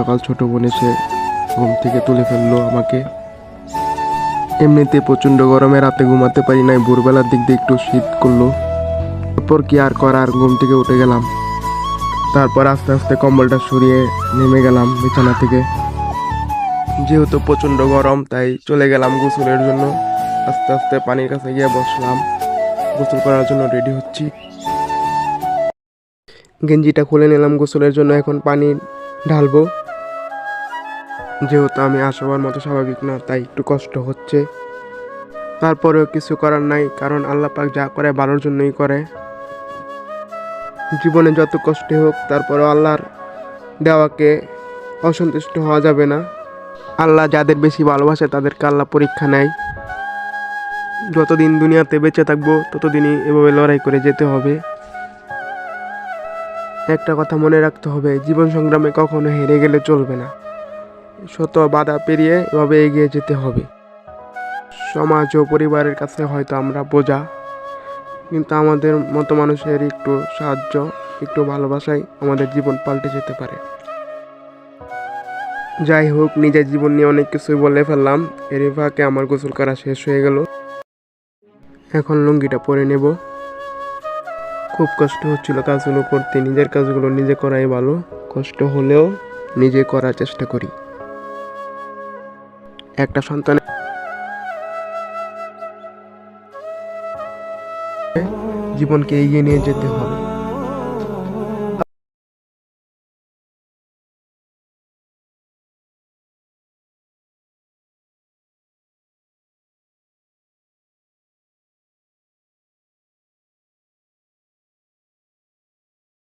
সকাল ছোট বোন এসে ঘুম থেকে তুলে ফেলল আমাকে। এমনিতে প্রচণ্ড গরমে রাতে ঘুমাতে পারি নাই, ভোরবেলার দিক দিয়ে একটু শীত করল। তারপর কি আর করার, ঘুম থেকে উঠে গেলাম। তারপর আস্তে আস্তে কম্বলটা সরিয়ে নেমে গেলাম বিছানা থেকে। যেহেতু প্রচণ্ড গরম, তাই চলে গেলাম গোসলের জন্য। আস্তে আস্তে পানির কাছে গিয়ে বসলাম। গোসল করার জন্য রেডি হচ্ছি। গেঞ্জিটা খুলে নিলাম গোসলের জন্য, এখন পানি ঢালবো। যেহেতু আমি আসবার মতো স্বাভাবিক না, তাই একটু কষ্ট হচ্ছে। তারপরেও কিছু করার নাই, কারণ আল্লাহ পাক যা করে ভালোর জন্যই করে। জীবনে যত কষ্টে হোক, তারপরেও আল্লাহর দেওয়াকে অসন্তুষ্ট হওয়া যাবে না। আল্লাহ যাদের বেশি ভালোবাসে, তাদেরকে আল্লাহ পরীক্ষা নেয়। যতদিন দুনিয়াতে বেঁচে থাকব, ততদিনই এভাবে লড়াই করে যেতে হবে। একটা কথা মনে রাখতে হবে, জীবন সংগ্রামে কখনো হেরে গেলে চলবে না। শত বাধা পেরিয়ে এভাবে এগিয়ে যেতে হবে। সমাজ ও পরিবারের কাছে হয়তো আমরা বোঝা, কিন্তু আমাদের মতো মানুষের একটু সাহায্য, একটু ভালোবাসাই আমাদের জীবন পাল্টে যেতে পারে। যাই হোক, নিজের জীবন নিয়ে অনেক কিছুই বলে ফেললাম। এর ফাঁকে আমার গোসল করা শেষ হয়ে গেল। এখন লুঙ্গিটা পরে নেব। খুব কষ্ট হচ্ছিল কাজগুলো করতে নিজের কাজগুলো নিজে করাই ভালো। কষ্ট হলেও নিজে করার চেষ্টা করি। একটা সন্তান জীবনকে এগিয়ে নিয়ে যেতে হবে।